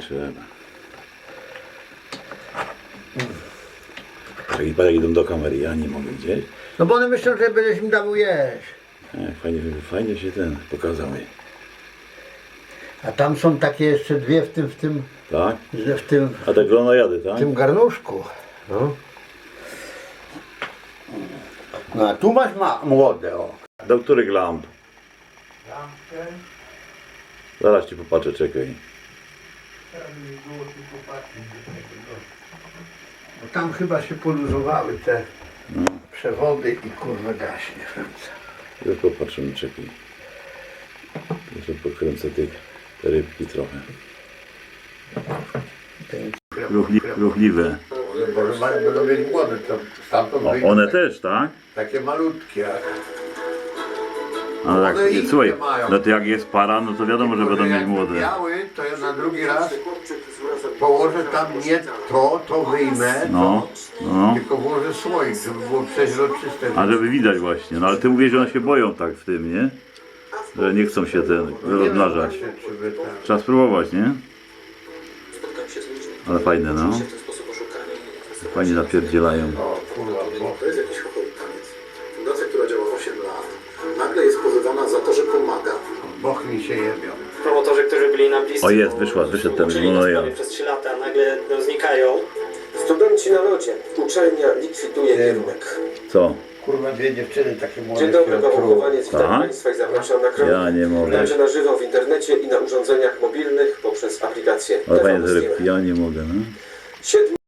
Trzeba. Taki parę idą do kamery, ja nie mogę gdzieś. No bo one myślą, że będziesz im dał jeść. E, fajnie, fajnie się ten pokazały. A tam są takie jeszcze dwie w tym, w tym, Tak? że w tym, A te glonojady, tak? w tym garnuszku. No. no a tu masz ma młode, o. Do których lamp? Zaraz ci popatrzę, czekaj. Bo tam chyba się poluzowały te No, przewody i kurwa gaśnie. już popatrzymy, czekaj. Jeszcze pokręcę tych, te rybki trochę. Ruchli, ruchliwe. Bo mają będą mieć młode, to stamtąd O, wyjdą one tak- też, tak? Takie malutkie. No tak, inne słuchaj, mają. no to jak jest para, no to wiadomo, że będą mieć Jak młode. biały, to ja na drugi raz położę tam nie to, to wyjmę, No, to, no. tylko włożę słoik, żeby było przeźroczyste. A żeby widać właśnie, no ale ty mówisz, że one się boją tak w tym, nie? Że nie chcą się ten rozmnażać. Nie wiem, czy by tak. Trzeba spróbować, nie? Spotkałem się z ludźmi, Ale fajne, no. którzy w ten sposób oszukani. Fajnie napierdzielają. O kurwa, bo To jest jakiś chory bochni się jebią. promotorzy, którzy byli nam bliscy. O, jest, wyszła, wyszedł ten uczyli nas Monoja. prawie przez 3 lata, nagle no, znikają. Studenci na lodzie. Uczelnia likwiduje kierunek. Co? Kurwa, dwie dziewczyny takie młode. Dzień dobry, się otruły. Chowaniec. Witam? Państwa i zapraszam na krok. Ja nie mogę. Będzie na żywo w internecie i na urządzeniach mobilnych poprzez aplikację rybki, ja nie mogę, no. Siedmiu